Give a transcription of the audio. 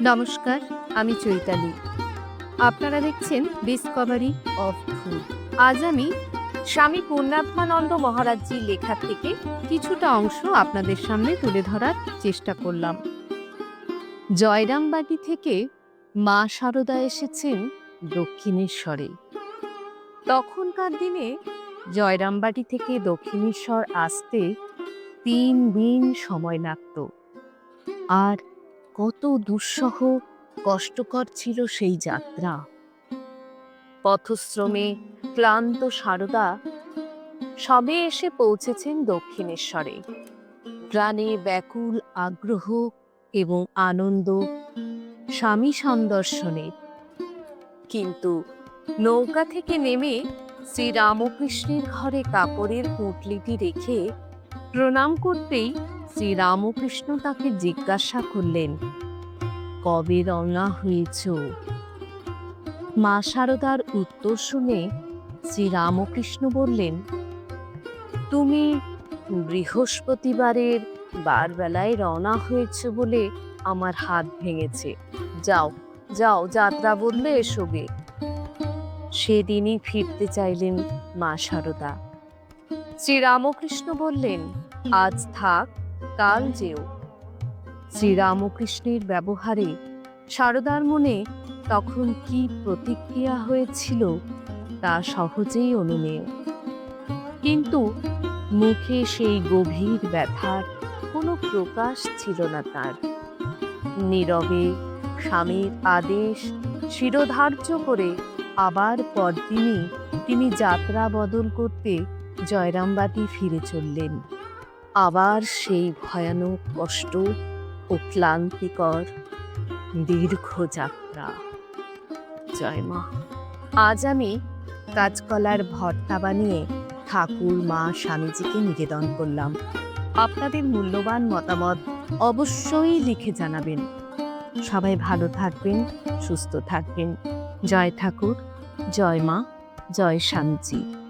নমস্কার, আমি চৈতালি। আপনারা দেখছেন ডিসকভারি অফ ফুড আজ আমি স্বামী পূর্ণাত্মানন্দ মহারাজজির লেখা থেকে কিছুটা অংশ আপনাদের সামনে তুলে ধরার চেষ্টা করলাম। জয়রামবাটি থেকে মা সারদা এসেছেন দক্ষিণেশ্বরে। তখনকার দিনে জয়রামবাটি থেকে দক্ষিণেশ্বর আসতে তিন দিন সময় লাগত। আর দুঃসহ কষ্টকর ছিল সেই যাত্রা। পথশ্রমে ক্লান্ত সারদা সবে এসে পৌঁছেছেন দক্ষিণেশ্বরে। প্রাণে ব্যাকুল আগ্রহ এবং আনন্দ স্বামী সন্দর্শনে। কিন্তু নৌকা থেকে নেমে শ্রীরামকৃষ্ণের ঘরে কাপড়ের পুঁটলিটি রেখে প্রণাম করতেই শ্রীরামকৃষ্ণ তাকে জিজ্ঞাসা করলেন, কবে রওনা হয়েছ? মা শারদার উত্তর শুনে শ্রীরামকৃষ্ণ বললেন, তুমি বৃহস্পতিবারের বারবেলায় রওনা হয়েছ বলে আমার হাত ভেঙেছে। যাও যাও, যাত্রা বললে এসোবে সেদিনই ফিরতে চাইলেন মা শারদা শ্রীরামকৃষ্ণ বললেন, আজ থাক কাল যেও। শ্রীরামকৃষ্ণের ব্যবহারে সারদার মনে তখন কি প্রতিক্রিয়া হয়েছিল তা সহজেই অনুমেয় কিন্তু মুখে সেই গভীর ব্যথার কোনো প্রকাশ ছিল না তার। নীরবে স্বামীর আদেশ শিরোধার্য করে আবার পরদিনই তিনি যাত্রা বদল করতে জয়রামবাটি ফিরে চললেন। আবার সেই ভয়ানক কষ্ট ও ক্লান্তিকর দীর্ঘ যাত্রা। জয় মা। আজ আমি কাঁচকলার ভর্তা বানিয়ে ঠাকুর মা স্বামীজিকে নিবেদন করলাম। আপনাদের মূল্যবান মতামত অবশ্যই লিখে জানাবেন। সবাই ভালো থাকবেন, সুস্থ থাকবেন। জয় ঠাকুর, জয় মা, জয় স্বামীজি।